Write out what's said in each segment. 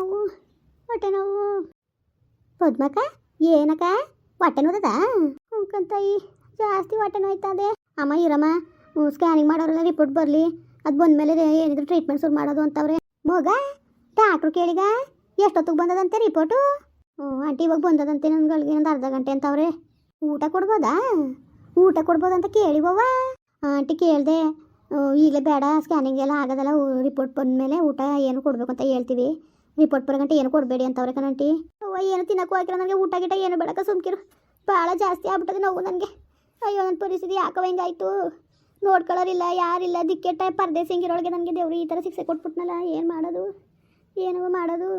ನೋವು ಹೊಟ್ಟೆ ನೋವು ಪದ್ಮಕ್ಕ, ಏನಕ್ಕ? ಹೊಟ್ಟೆ ನೋದದ? ತಾಯಿ ಜಾಸ್ತಿ ಹೊಟ್ಟೆ ನೋಯ್ತದೆ. ಅಮ್ಮ, ಇರಮ್ಮ ಸ್ಕ್ಯಾನಿಂಗ್ ಮಾಡೋರೆಲ್ಲ ರಿಪೋರ್ಟ್ ಬರಲಿ. ಅದು ಬಂದಮೇಲೆ ಏನಿದ್ರು ಟ್ರೀಟ್ಮೆಂಟ್ ಶುರು ಮಾಡೋದು ಅಂತವ್ರೆ. ಮಗ ಡಾಕ್ಟ್ರು ಕೇಳಿಗ, ಎಷ್ಟೊತ್ತಿಗೆ ಬಂದದಂತೆ ರಿಪೋರ್ಟು ಹ್ಞೂ ಆಂಟಿ ಇವಾಗ ಬಂದದಂತೆ ನನ್ಗಳಿಗೆ ಒಂದು ಅರ್ಧ ಗಂಟೆ ಅಂತವ್ರೆ. ಊಟ ಕೊಡ್ಬೋದಾ? ಊಟ ಕೊಡ್ಬೋದಂತ ಕೇಳಿವವ ಆಂಟಿ ಕೇಳಿದೆ ಈಗಲೇ ಬೇಡ ಸ್ಕ್ಯಾನಿಂಗ್ ಎಲ್ಲ ಆಗೋದಲ್ಲ ರಿಪೋರ್ಟ್ ಬಂದಮೇಲೆ ಊಟ ಏನು ಕೊಡಬೇಕು ಅಂತ ಹೇಳ್ತೀವಿ. ರಿಪೋರ್ಟ್ ಬರೋ ಗಂಟೆ ಏನು ಕೊಡಬೇಡಿ ಅಂತವ್ರೆ ಕಣಂಟಿ ಅವ್ವ, ಏನು ತಿನ್ನಕ್ಕೂ ಹಾಕಿರ ನನಗೆ, ಊಟ ಗಿಟ ಏನು ಬೇಡಕ ಸುಮ್ಕಿರು. ಭಾಳ ಜಾಸ್ತಿ ಆಗ್ಬಿಟ್ಟದೆ ನೋವು ನನಗೆ. ಅಯ್ಯೋ ನನ್ನ ಪರಿಸ್ಥಿತಿ ಯಾಕೋ ಹಿಂಗಾಯ್ತು? ನೋಡ್ಕೊಳ್ಳೋರಿಲ್ಲ ಯಾರಿಲ್ಲ, ದಿಕ್ಕೆಟ್ಟ ಪರದೆ ಸಿಂಗಿರೊಳಗೆ ನನಗೆ ದೇವ್ರು ಈ ಥರ ಶಿಕ್ಷೆ ಕೊಟ್ಬಿಟ್ನಲ್ಲ, ಏನು ಮಾಡೋದು? ಏನವ ಮಾಡೋದು?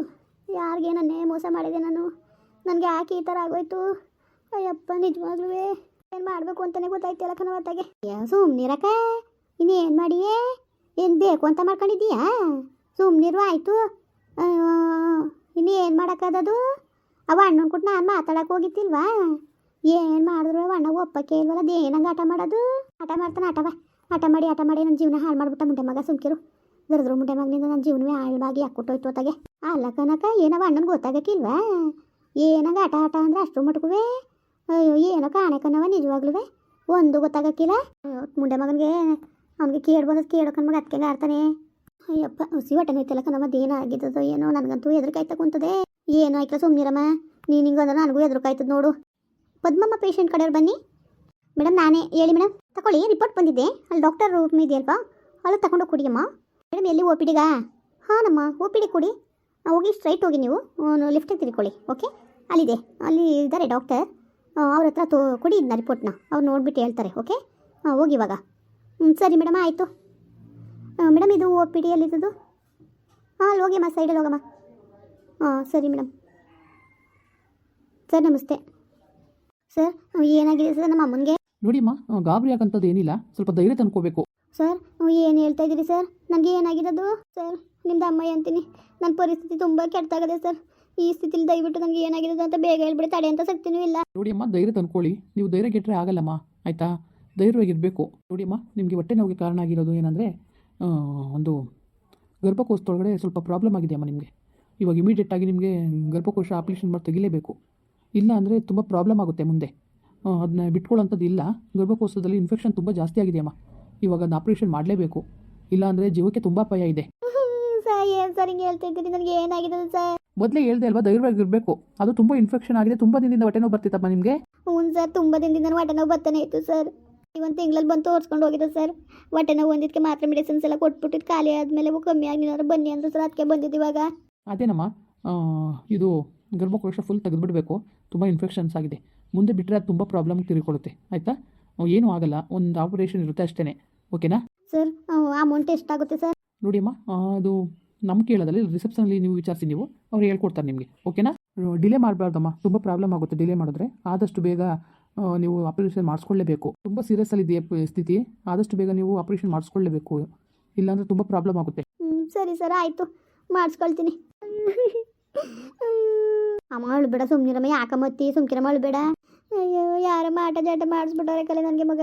ಯಾರಿಗೆ ನನ್ನೇ ಮೋಸ ಮಾಡಿದೆ ನಾನು? ನನಗೆ ಯಾಕೆ ಈ ಥರ ಆಗೋಯ್ತು? ಅಯ್ಯಪ್ಪ ನಿಜವಾಗ್ಲೂ ಏನು ಮಾಡಬೇಕು ಅಂತಲೇ ಗೊತ್ತಾಯ್ತಿಲ್ಲ ಕಣವತ್ತಾಗೆ ಸುಮ್ಮನಿರಕ್ಕ ಇನ್ನೇನು ಮಾಡಿಯೇ? ಏನು ಬೇಕು ಅಂತ ಮಾಡ್ಕೊಂಡಿದ್ದೀಯಾ? ಸುಮ್ಮನಿರು ಆಯಿತು. ಅಯ್ಯೋ, ಇನ್ನು ಏನು ಮಾಡೋಕ್ಕದದು? ಅವ ಅಣ್ಣನ ಕೊಟ್ಟು ನಾನು ಮಾತಾಡಕ್ಕೆ ಹೋಗಿತ್ತಿಲ್ವಾ ಏನು ಮಾಡಿದ್ರು ಅಣ್ಣ? ಒಪ್ಪಕ್ಕೆ ಇಲ್ವಲ್ಲ ಏನಂಗೆ ಆಟ ಮಾಡೋದು? ಆಟ ಮಾಡ್ತಾನೆ ಆಟವ ಆಟ ಮಾಡಿ ಆಟ ಮಾಡಿ ನನ್ನ ಜೀವನ ಹಾಳು ಮಾಡ್ಬಿಟ್ಟ ಮುಂಡೆ ಮಗ ಸುಮ್ಕಿರು. ದರ್ದ್ರ ಮುಂಡೆ ಮಗನಿಂದ ನನ್ನ ಜೀವನವೇ ಹಾಳಾಗಿ ಹಾಕ್ಕೊಟ್ಟೋಯ್ತು ಅತ್ತಾಗೆ. ಅಲ್ಲ ಕನಕ ಏನವ ಅಣ್ಣನ ಗೊತ್ತಾಗಕ್ಕಿಲ್ವಾ? ಏನಂಗ ಆಟ ಆಟ ಅಂದ್ರೆ ಅಷ್ಟು ಮಟ್ಕುವೆ? ಅಯ್ಯೋ, ಏನೋ ಕಾಣೆ ನಿಜವಾಗ್ಲೂ ಒಂದು ಗೊತ್ತಾಗಕ್ಕಿಲ್ಲ. ಮುಂಡೆ ಮಗನಿಗೆ, ಅವ್ನಿಗೆ ಕೇಳಿ ಕೇಳೋಕನ್ ಮಗ ಅದಕ್ಕೆ ಆಡ್ತಾನೆ. ಅಯ್ಯಪ್ಪ ಹುಸಿ ಹೊಟ್ಟೆ ನೋಯ್ತಲ್ಲ ಕಣಮ್ಮ ಏನೋ ಆಗಿದ್ದದೋ ಏನೋ, ನನಗಂತೂ ಎದುರುಕಾಯ್ತಾ ಕುಂತದೆ. ಏನೋ ಆಯ್ತಲ್ಲ ಸುಮ್ಮನಿರಮ್ಮ ನೀನು ಹಿಂಗಂದ್ರೆ ನನಗೂ ಎದುರುಕಾಯ್ತದ ನೋಡು. ಪದ್ಮಮ್ಮ ಪೇಷಂಟ್ ಕಡೆಯವ್ರು ಬನ್ನಿ. ಮೇಡಮ್ ನಾನೇ. ಹೇಳಿ ಮೇಡಮ್ ತಗೊಳ್ಳಿ ರಿಪೋರ್ಟ್ ಬಂದಿದ್ದೆ ಅಲ್ಲಿ ಡಾಕ್ಟರ್ ರೂಮ್ ಇದೆಯಲ್ವಾ? ಅಲ್ಲಿ ತಗೊಂಡು ಕುಡಿಯಮ್ಮ. ಮೇಡಮ್ ಎಲ್ಲಿ ಓ ಪಿ ಡಿಗಾ ಹಾಂ ನಮ್ಮ ಓ ಪಿ ಡಿ ಕೊಡಿ. ಹೋಗಿ ಸ್ಟ್ರೈಟ್ ಹೋಗಿ ನೀವು. ಲಿಫ್ಟಿಗೆ ತಿರ್ಕೊಳ್ಳಿ ಓಕೆ ಅಲ್ಲಿದೆ. ಅಲ್ಲಿ ಇದ್ದಾರೆ ಡಾಕ್ಟರ್ ಅವ್ರ ಹತ್ರ ತೋ, ಕೊಡಿ ಇದನ್ನ ರಿಪೋರ್ಟ್ನ ಅವ್ರು ನೋಡಿಬಿಟ್ಟು ಹೇಳ್ತಾರೆ ಓಕೆ ಹಾಂ ಹೋಗಿ ಇವಾಗ. ಹ್ಞೂ ಸರಿ ಮೇಡಮ್ ಆಯಿತು. ಮೇಡಮ್ ಇದು ಓ ಪಿ ಡಿ ಎಲ್ಲಿದ್ದು ಹಾಂ ಅಲ್ಲಿ ಹೋಗಿಮ್ಮ ಸೈಡಲ್ಲಿ ಹೋಗಮ್ಮ. ಹಾಂ ಸರಿ ಮೇಡಮ್. ಸರ್ ನಮಸ್ತೆ. ಸರ್ ಏನಾಗಿದೆ ಸರ್ ನಮ್ಮ ಅಮ್ಮನಿಗೆ? ನೋಡಿಮ್ಮ ಗಾಬರಿ ಆಗಂಥದ್ದು ಏನಿಲ್ಲ ಸ್ವಲ್ಪ ಧೈರ್ಯ ತಂದ್ಕೋಬೇಕು. ಸರ್ ಏನು ಹೇಳ್ತಾ ಇದ್ದೀರಿ ಸರ್? ನನಗೆ ಏನಾಗಿರೋದು? ಸರ್ ನಿಮ್ದು ಅಮ್ಮ ಅಂತೀನಿ. ನನ್ನ ಪರಿಸ್ಥಿತಿ ತುಂಬ ಕೆಟ್ಟಾಗದೆ ಸರ್. ಈ ಸ್ಥಿತಿಲಿ ದಯವಿಟ್ಟು ನನಗೆ ಏನಾಗಿರೋದು ಅಂತ ಬೇಗ ಹೇಳ್ಬಿಡಿ ತಡೆ ಅಂತ ಶಕ್ತಿನೂ ಇಲ್ಲ. ನೋಡಿಯಮ್ಮ ಧೈರ್ಯ ತಂದ್ಕೊಳ್ಳಿ. ನೀವು ಧೈರ್ಯ ಗೆಟ್ಟರೆ ಆಗಲ್ಲಮ್ಮ ಆಯಿತಾ? ಧೈರ್ಯವಾಗಿರಬೇಕು. ನೋಡಿಯಮ್ಮ ನಿಮಗೆ ಹೊಟ್ಟೆ ನೋವಿಗೆ ಕಾರಣ ಆಗಿರೋದು ಏನಂದರೆ ಒಂದು ಗರ್ಭಕೋಶದೊಳಗಡೆ ಸ್ವಲ್ಪ ಪ್ರಾಬ್ಲಮ್ ಆಗಿದೆ ಅಮ್ಮ ನಿಮಗೆ. ಇವಾಗ ಇಮಿಡಿಯೇಟಾಗಿ ನಿಮಗೆ ಗರ್ಭಕೋಶ ಆಪ್ರೇಷನ್ ಮಾಡಿ ತೆಗಿಲೇಬೇಕು. ಇಲ್ಲ ಅಂದರೆ ತುಂಬ ಪ್ರಾಬ್ಲಮ್ ಆಗುತ್ತೆ ಮುಂದೆ. ಅದನ್ನ ಬಿಟ್ಕೊಳ್ಳೋಂಥದ್ದು ಇಲ್ಲ. ಗರ್ಭಕೋಶದಲ್ಲಿ ಇನ್ಫೆಕ್ಷನ್ ತುಂಬ ಜಾಸ್ತಿ ಆಗಿದೆ ಅಮ್ಮ. ಇವಾಗ ಅದನ್ನ ಆಪ್ರೇಷನ್ ಮಾಡಲೇಬೇಕು. ಇಲ್ಲ ಅಂದರೆ ಜೀವಕ್ಕೆ ತುಂಬ ಅಪಾಯ ಇದೆ. ಸರ್ ಏನು ಸರ್ ಹಿಂಗೆ ಹೇಳ್ತಾ ಇದ್ದೀರಿ? ನನಗೆ ಏನಾಗಿದೆ ಸರ್? ಮೊದಲೇ ಹೇಳ್ದೆ ಅಲ್ವಾ ಧೈರ್ಯವಾಗಿರಬೇಕು. ಅದು ತುಂಬ ಇನ್ಫೆಕ್ಷನ್ ಆಗಿದೆ ತುಂಬ ದಿನದಿಂದ ಹೊಟ್ಟೆ ನೋವು ಬರ್ತಿತ್ತಮ್ಮ ನಿಮಗೆ? ಹ್ಞೂ ಸರ್ ತುಂಬ ದಿನದಿಂದ ಹೊಟ್ಟೆ ನೋವು ಬರ್ತಾನೆ ಇತ್ತು ಸರ್. ಒಂದು ತಿಂಗಳಲ್ಲಿ ಬಂದು ತೋರಿಸ್ಕೊಂಡು ಹೋಗಿದೆ ಸರ್. ಹೊಟ್ಟೆ ನೋವು ಒಂದಿದ್ದಕ್ಕೆ ಮಾತ್ರ ಮೆಡಿಸಿನ್ಸ್ ಎಲ್ಲ ಕೊಟ್ಬಿಟ್ಟಿದ್ದು ಖಾಲಿ ಆದಮೇಲೆ ಕಮ್ಮಿ ಆಗಿನಾರು ಬನ್ನಿ ಅಂದ್ರೆ ಸರ್. ಅದಕ್ಕೆ ಬಂದಿದ್ದು ಇವಾಗ. ಅದೇನಮ್ಮ? ಇದು ಗರ್ಭಕೋಶ ಫುಲ್ ತೆಗೆದುಬಿಡಬೇಕು. ತುಂಬ ಇನ್ಫೆಕ್ಷನ್ಸ್ ಆಗಿದೆ. ಮುಂದೆ ಬಿಟ್ಟರೆ ಅದು ತುಂಬ ಪ್ರಾಬ್ಲಮ್ ತಿರುಗಿಕೊಳ್ಳುತ್ತೆ ಆಯಿತಾ? ಏನೂ ಆಗಲ್ಲ. ಒಂದು ಆಪರೇಷನ್ ಇರುತ್ತೆ ಅಷ್ಟೇ ಓಕೆನಾ ಸರ್ ಅಮೌಂಟ್ ಎಷ್ಟಾಗುತ್ತೆ ಸರ್? ನೋಡಿ ಅಮ್ಮ ಅದು ನಮ್ಮ ಕೇಳೋದಲ್ಲಿ ರಿಸೆಪ್ಷನಲ್ಲಿ ನೀವು ವಿಚಾರಿಸಿ ನೀವು. ಅವ್ರು ಹೇಳ್ಕೊಡ್ತಾರೆ ನಿಮಗೆ. ಓಕೆನಾ ಡಿಲೇ ಮಾಡಬಾರ್ದಮ್ಮ. ತುಂಬ ಪ್ರಾಬ್ಲಮ್ ಆಗುತ್ತೆ ಡಿಲೇ ಮಾಡಿದ್ರೆ. ಆದಷ್ಟು ಬೇಗ ನೀವು ಆಪರೇಷನ್ ಮಾಡಿಸ್ಕೊಳ್ಳೇಬೇಕು. ತುಂಬ ಸೀರಿಯಸ್ ಅಲ್ಲಿ ಪ- ಸ್ಥಿತಿ? ಆದಷ್ಟು ಬೇಗ ನೀವು ಆಪರೇಷನ್ ಮಾಡಿಸ್ಕೊಳ್ಳೇಬೇಕು. ಇಲ್ಲಾಂದ್ರೆ ತುಂಬ ಪ್ರಾಬ್ಲಮ್ ಆಗುತ್ತೆ. ಸರಿ, ಸರ್, ಆಯಿತು. ಮಾಡಿಸ್ಕೊಳ್ತೀನಿ. ಅಮ್ಮ ಬೇಡ ಸುಮ್ಮನಿರಮ್ಮ ಯಾಕಮ್ಮತ್ತಿ ಸುಮ್ಕಿರಮ್ಮ ಬೇಡ ಅಯ್ಯೋ, ಯಾರ ಮಾಟ ಜಾಟ ಮಾಡಿಸ್ಬಿಟ್ಟಾರೆ ಕಲೆ ನನಗೆ ಮಗ?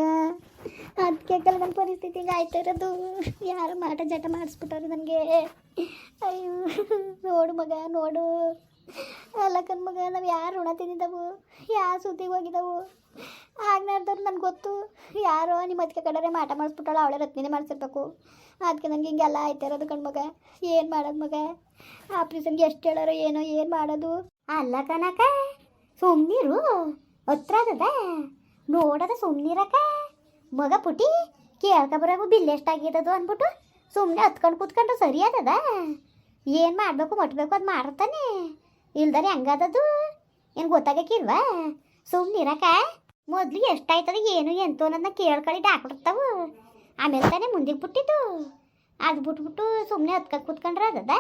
ಅದಕ್ಕೆ ಕಲೆ ನನ್ನ ಪರಿಸ್ಥಿತಿ ಆಯ್ತಾ ಇರೋದು? ಯಾರ ಮಾಟ ಜಾಟ ಮಾಡಿಸ್ಬಿಟ್ಟಾರೆ ನನಗೆ? ಅಯ್ಯೋ, ನೋಡು ಮಗ, ನೋಡು. ಅಲ್ಲಕ್ಕನ ಮಗ, ನಾವು ಯಾರು ಋಣ ತಿಂದಿದ್ದವು? ಯಾವ ಸುದ್ದಿಗೆ ಹೋಗಿದ್ದವು? ಆಗ್ನಾರ್ದವ್ರು ನನಗೆ ಗೊತ್ತು. ಯಾರೋ ನಿಮ್ಮ ಅದಕ್ಕೆ ಕಡೆ ಮಾಟ ಮಾಡಿಸ್ಬಿಟ್ಟಾಳ, ಅವಳೆ ರತ್ನಿನೇ ಮಾಡಿಸಿರ್ಬೇಕು. ಅದಕ್ಕೆ ನನಗೆ ಹಿಂಗೆಲ್ಲ ಆಯ್ತಾ ಇರೋದು ಕಣ್ಮಗ ಏನು ಮಾಡೋದು ಮಗ? ಆಪ್ರೇಷನ್ಗೆ ಎಷ್ಟು ಹೇಳೋರು, ಏನೋ ಏನು ಮಾಡೋದು? ಅಲ್ಲ ಕನಕ ಸುಮ್ಮನಿರು ಹತ್ರ ಅದದ ನೋಡದ ಸುಮ್ಮನಿರಕ ಮಗ ಪುಟಿ ಕೇಳ್ಕೊಬರಾಗು ಬಿಲ್ ಎಷ್ಟಾಗಿದ್ದದು ಅಂದ್ಬಿಟ್ಟು ಸುಮ್ಮನೆ ಹತ್ಕೊಂಡು ಕೂತ್ಕೊಂಡು ಸರಿ ಅದದ ಏನು ಮಾಡಬೇಕು, ಮಟ್ಬೇಕು, ಅದು ಮಾಡ್ತಾನೆ. ಇಲ್ದರೆ ಹಂಗದದು? ಏನು ಗೊತ್ತಾಗಕ್ಕಿಲ್ವಾ ಸುಮ್ಮನಿರಕ ಮೊದಲು ಎಷ್ಟಾಯ್ತದ ಏನು ಎಂತು ಅನ್ನೋದನ್ನ ಕೇಳ್ಕೊಳ್ಳಿ ಡಾಕ್ಟರ್ತಾವು ಆಮೇಲೆ ತಾನೇ ಮುಂದಿಗೆ ಬಿಟ್ಟಿದ್ದು. ಅದು ಬಿಟ್ಬಿಟ್ಟು ಸುಮ್ಮನೆ ಹತ್ಕ ಕೂತ್ಕೊಂಡ್ರೆ ಅದದ?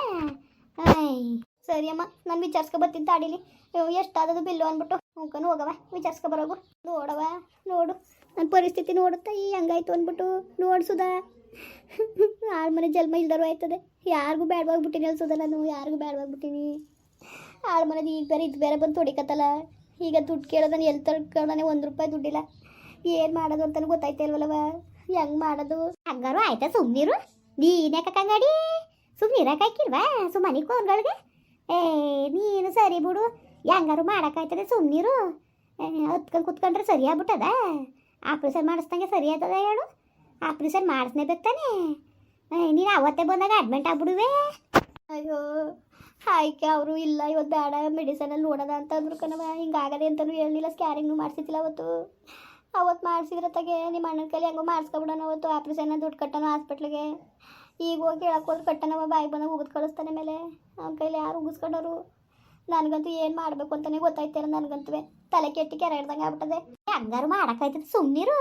ಸರಿ ಅಮ್ಮ, ನಾನು ವಿಚಾರಿಸ್ಕೊ ಬರ್ತೀನಿ ತಾಡಿಲಿ. ಎಷ್ಟಾದದು ಬಿಲ್ಲು ಅಂದ್ಬಿಟ್ಟು ಹೋಗನು ಹೋಗವ ವಿಚಾರಿಸ್ಕೊ ಬರೋಗು. ನೋಡವ ನೋಡು. ನನ್ನ ಪರಿಸ್ಥಿತಿ ನೋಡುತ್ತಾ, ಈ ಹಂಗಾಯ್ತು ಅಂದ್ಬಿಟ್ಟು ನೋಡ್ಸುದ ಆರು ಮನೆ ಜನ್ಮ ಇಲ್ದರು ಆಯ್ತದೆ. ಯಾರಿಗೂ ಬೇಡವಾಗ್ಬಿಟ್ಟಿನಿ ಅನ್ಸೋದ ನಾನು. ಯಾರಿಗೂ ಬೇಡವಾಗ್ಬಿಟ್ಟಿನಿ ಆಳು ಮನೇದು ಈಗ ಬೇರೆ ಇದು ಬೇರೆ ಬಂದು ತೊಡಿಕತ್ತಲ್ಲ ಈಗ ದುಡ್ಡು ಕೇಳೋದನ್ನ ಎಲ್ಲಿ ತರ್ಕೊಳ್ಳೋನೆ ಒಂದು ರೂಪಾಯಿ ದುಡ್ಡಿಲ್ಲ. ಏನು ಮಾಡೋದು ಅಂತ ಗೊತ್ತಾಯ್ತಾ ಇಲ್ವಲ್ಲವ? ಹೆಂಗ್ ಮಾಡೋದು? ಹಂಗಾರು ಆಯ್ತಾ ಸುಮ್ಮನಿರು ನೀನೇ ಕಂಗಡಿ? ಸುಮ್ಮನಿರಕ್ಕೆ ಇರಕ್ಕಾಕಿಲ್ವಾ ಸುಮ್ಮನೆ ಕೋನ್ಗಳಿಗೆ ಏ ನೀನು ಸರಿ ಬಿಡು. ಹೆಂಗಾರು ಮಾಡೋಕ್ಕಾಯ್ತದೆ ಸುಮ್ಮನಿರು ಹತ್ಕೊಂಡು ಕುತ್ಕೊಂಡ್ರೆ ಸರಿ ಆಗ್ಬಿಟ್ಟದ? ಆಪ್ರೇಷನ್ ಮಾಡಿಸ್ದಂಗೆ ಸರಿ ಆಯ್ತದ ಹೇಳು? ಆಪ್ರೇಷನ್ ಮಾಡಿಸ್ನೇಬೇಕು ತಾನೇ? ನೀನು ಅವತ್ತೇ ಬಂದಾಗ ಅಡ್ಮಿಂಟ್ ಆಗ್ಬಿಡುವೆ. ಅಯ್ಯೋ. ಆಯ್ಕೆ ಅವರು, ಇಲ್ಲ ಇವತ್ತು ಬೇಡ ಮೆಡಿಸನಲ್ಲಿ ನೋಡೋದ ಅಂತ ಅಂದ್ರು ಕಣವ ಹಿಂಗಾಗದೆ ಅಂತಲೂ ಹೇಳಿಲ್ಲ ಸ್ಕ್ಯಾನಿಂಗ್ನು ಮಾಡಿಸಿದ್ದಿಲ್ಲ ಅವತ್ತು. ಅವತ್ತು ಮಾಡಿಸಿದ್ರೆ ತಗೆ ನಿಮ್ಮ ಅಣ್ಣನ ಕೈಲಿ ಹೆಂಗೋ ಮಾಡಿಸ್ಕೊಬಿಡೋಣ ಅವತ್ತು ಆಪ್ರೇಷನ್ನ ದುಡ್ಡು ಕಟ್ಟೋಣ ಹಾಸ್ಪಿಟ್ಲಿಗೆ ಈಗ ಹೋಗಿ ಹೇಳಕ್ಕೆ ಹೋದ್ರೆ ಕಟ್ಟನವ ಬಾಯ್ ಬಂದಾಗ ಉಗಿದ್ ಕಳಿಸ್ತಾನೆ ಮೇಲೆ. ಅವ್ನ ಕೈಲಿ ಯಾರು ಉಗಿಸ್ಕೊಂಡವರು? ನನಗಂತೂ ಏನು ಮಾಡಬೇಕು ಅಂತಲೇ ಗೊತ್ತಾಯ್ತಿಲ್ಲ ನನಗಂತೂ. ತಲೆ ಕೆಟ್ಟಿ ಕೆರೆ ಹಿಡ್ದಂಗೆ ಆಗ್ಬಿಟ್ಟದೆ ಹಂಗಾರು ಮಾಡೋಕ್ಕಾಯ್ತದೆ ಸುಮ್ಮನಿರು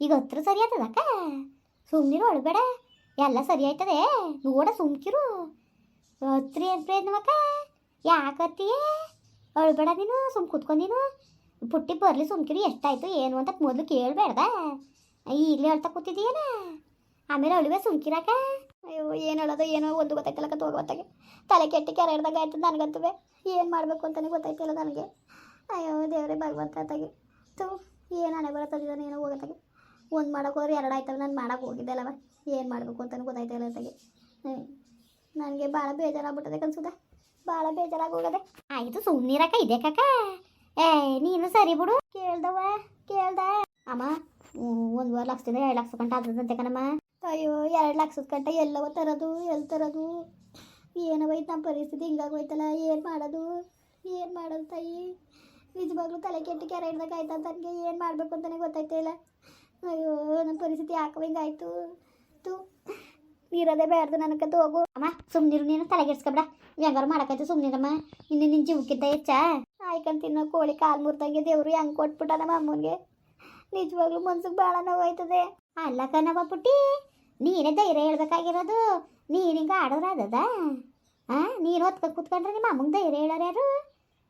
ಈಗ ಹತ್ರ ಸರಿ ಆಯ್ತದಕ್ಕ ಸುಮ್ಮನಿರು ಒಳಬೇಡ ಎಲ್ಲ ಸರಿ ಆಯ್ತದೆ. ನೋಡ ಸುಮ್ಕಿರು. ಹತ್ರ ಪ್ರಯತ್ನ ಮಕ್ಕ? ಯಾಕತ್ತೀಯ ಅಳ್ಬೇಡ ನೀನು, ಸುಮ್ ಕುತ್ಕೊಂಡೀನು ಪುಟ್ಟಿ ಬರಲಿ ಸುಮ್ಕಿರಿ, ಎಷ್ಟಾಯ್ತು ಏನು ಅಂತ ಮೊದಲು ಕೇಳಬೇಡ್ದ. ಈಗಲೇ ಅಳ್ತಾ ಕೂತಿದ್ದೀಯಲ್ಲ ಆಮೇಲೆ ಅಳುವೆ ಸುಮ್ಕಿರಾಕ? ಅಯ್ಯೋ, ಏನು ಹೇಳೋದು, ಏನೋ ಒಂದು ಗೊತ್ತಾಯ್ತಲ್ಲ ಹೋಗೋತ್ತಾಗೆ ತಲೆ ಕೆಟ್ಟಿ ಕೆರೆ ಹಿಡ್ದಾಗ ಆಯ್ತದ ನನಗಂತವೆ ಏನು ಮಾಡಬೇಕು ಅಂತಲೇ ಗೊತ್ತಾಯ್ತಿಲ್ಲ ನನಗೆ. ಅಯ್ಯೋ, ದೇವರೇ, ಭಗವಂತ ತಾಗಿ ತು ಏನು ಹಣೆ ಬರತ್ತದಿದ್ದಾನೆ ಏನೋ ಹೋಗತ್ತಾಗೆ ಒಂದು ಮಾಡೋಕೆ ಹೋದ್ರೆ ಎರಡು ಆಯ್ತಲ್ಲ, ನಾನು ಮಾಡೋಕೆ ಹೋಗಿದ್ದೆ ಅಲ್ಲವ. ಏನು ಮಾಡಬೇಕು ಅಂತಲೂ ಗೊತ್ತಾಯ್ತಿಲ್ಲ ತಾಗೆ ಹ್ಞೂ ನನಗೆ ಭಾಳ ಬೇಜಾರಾಗ್ಬಿಟ್ಟದೆ ಕನ್ಸುದ. ಭಾಳ ಬೇಜಾರಾಗೋಗದೆ. ಆಯಿತು ಸುಮ್ಮನಿರಕ್ಕ ಇದೆ ಕಾಕ. ಏ, ನೀನು ಸರಿ ಬಿಡು. ಕೇಳ್ದವ, ಕೇಳ್ದ. ಅಮ್ಮ ಒಂದುವರೆ ಲಕ್ಷದಿಂದ ಎರಡು ಲಕ್ಷ ಗಂಟೆ ಆದದಂತೆ ಕಣಮ್ಮ. ಅಯ್ಯೋ, ಎರಡು ಲಕ್ಷದ ಕಂಟ ಎಲ್ಲವ ತರೋದು ಎಲ್ಲಿ ತರೋದು? ಏನವೈತೆ ನಮ್ಮ ಪರಿಸ್ಥಿತಿ? ಹಿಂಗಾಗೋಯ್ತಲ್ಲ, ಏನು ಮಾಡೋದು? ಏನು ಮಾಡೋದು ತಾಯಿ? ನಿಜವಾಗ್ಲೂ ತಲೆ ಕೆಟ್ಟು ಕೆರೆ ಹಿಡ್ದಾಗ ಆಯ್ತಾ ನನಗೆ. ಏನು ಮಾಡಬೇಕು ಅಂತಲೇ ಗೊತ್ತಾಯ್ತಾ ಇಲ್ಲ. ಅಯ್ಯೋ ನಮ್ಮ ಪರಿಸ್ಥಿತಿ ಯಾಕೋ ಹಿಂಗಾಯ್ತು. ತು ಇರೋದೇ ಬೇಡ್ದು ನನಗೆ ಹೋಗು. ಅಮ್ಮ ಸುಮ್ಮನಿರು ನೀನು ತಲೆಗೆಡ್ಸ್ಕೊಬೇಡ. ಹೆಂಗಾರು ಮಾಡಕೈತೆ ಸುಮ್ಮನಿರಮ್ಮ ಇನ್ನು ನಿನ್ನ ಜೀವಕ್ಕಿಂತ ಹೆಚ್ಚ. ಆಯ್ಕಂತ ತಿನ್ನೋ ಕೋಳಿ ಕಾಲು ಮುರ್ದಂಗೆ ದೇವರು ಹೆಂಗೆ ಕೊಟ್ಬಿಟ್ಟ ನಮ್ಮ ಅಮ್ಮನಿಗೆ ನಿಜವಾಗ್ಲೂ ಮನ್ಸಿಗೆ ಭಾಳ ನೋವಾಯ್ತದೆ. ಅಲ್ಲ ಕಣವ ಪುಟ್ಟಿ, ನೀನೇ ಧೈರ್ಯ ಹೇಳ್ಬೇಕಾಗಿರೋದು. ನೀನು ಹಿಂಗೆ ಆಡೋರಾದದ ಹಾಂ ನೀನು ಹೊತ್ಕೊಂಡು ಕೂತ್ಕೊಂಡ್ರೆ ನಿಮ್ಮ ಅಮ್ಮಂಗೆ ಧೈರ್ಯ ಹೇಳೋರು ಯಾರು?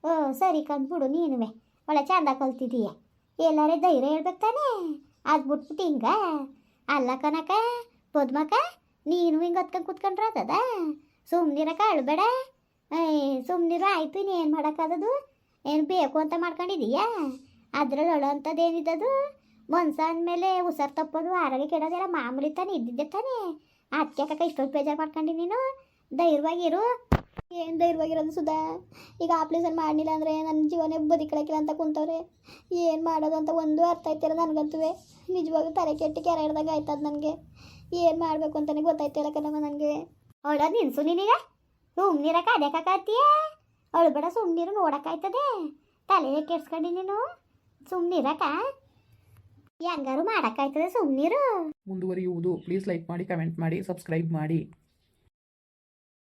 ಓ, ಸರಿ ಕಂದ್ಬಿಡು ನೀನುವೆ. ಒಳ್ಳೆ ಚಂದ ಕಲ್ತಿದೀಯ. ಎಲ್ಲಾರೇ ಧೈರ್ಯ ಹೇಳ್ಬೇಕು ತಾನೇ? ಅದು ಬಿಟ್ಬಿಟ್ಟು ಹಿಂಗ. ಅಲ್ಲ ಕನಕ ಪದ್ಮಕ ನೀನು ಹಿಂಗೆ ಹತ್ಕೊಂಡು ಹೊತ್ಕೊಂಡು ಕುತ್ಕೊಂಡ್ರಾದದ ಸುಮ್ಮನಿರಕ ಅಳ್ಬೇಡ ಏಯ್ ಸುಮ್ಮನಿರು ಆಯ್ತು ಏನು ಮಾಡೋಕ್ಕಾಗದು ಏನು ಬೇಕು ಅಂತ ಮಾಡ್ಕೊಂಡಿದೀಯಾ? ಅದ್ರಲ್ಲಿ ಅಳೋ ಅಂಥದ್ದು ಏನಿದ್ದದು ಮನ್ಸ ಅಂದಮೇಲೆ ಹುಷಾರು ತಪ್ಪೋದು ಆರೋಗ್ಯ ಕೆಡೋದೆಲ್ಲ ಮಾಮೂಲಿ ತಾನೇ ಇದ್ದಿದ್ದೆ ತಾನೇ. ಅದಕ್ಕೆ ಕಾಕ ಇಷ್ಟೊಂದು ಬೇಜಾರು ಮಾಡ್ಕೊಂಡು ನೀನು. ಧೈರ್ಯವಾಗಿರು. ಏನು ಧೈರ್ಯವಾಗಿರೋದು ಸುಧಾ? ಈಗ ಆಪ್ರೇಷನ್ ಮಾಡಲಿಲ್ಲ ಅಂದರೆ ನನ್ನ ಜೀವನ ಬದುಕಳಕ್ಕಿಲ್ಲ ಅಂತ ಕುಂತವ್ರೆ. ಏನು ಮಾಡೋದು ಅಂತ ಒಂದು ಅರ್ಥ ಆಯ್ತಿರೋ ನನಗಂತೂ ನಿಜವಾಗ್ಲೂ ತಲೆ ಕೆಟ್ಟು ಕೆರೆ ಹಿಡ್ದಾಗ ಆಯ್ತದ ನನಗೆ. ಏನು ಮಾಡಬೇಕು ಅಂತಲೇ ಗೊತ್ತಾಯ್ತಿಲ್ಲ ಕಣಮ್ಮ ನನಗೆ. ಅವಳ ನಿನ್ಸು ನಿನಗ? ಸುಮ್ನಿರಕ ಅದೇ ಕಾಕತ್ತೀಯ ಅವಳು ಬೇಡ ಸುಮ್ನಿರು ನೋಡಕ್ಕಾಯ್ತದೆ. ತಲೆ ಕೆಡ್ಸ್ಕೊಂಡು ನೀನು. ಸುಮ್ನಿರಕ ಹೆಂಗಾರು ಮಾಡಕ್ಕಾಯ್ತದೆ ಸುಮ್ನಿರು ಮುಂದುವರಿಯುವುದು ಪ್ಲೀಸ್ ಲೈಕ್ ಮಾಡಿ ಕಮೆಂಟ್ ಮಾಡಿ ಸಬ್ಸ್ಕ್ರೈಬ್ ಮಾಡಿ.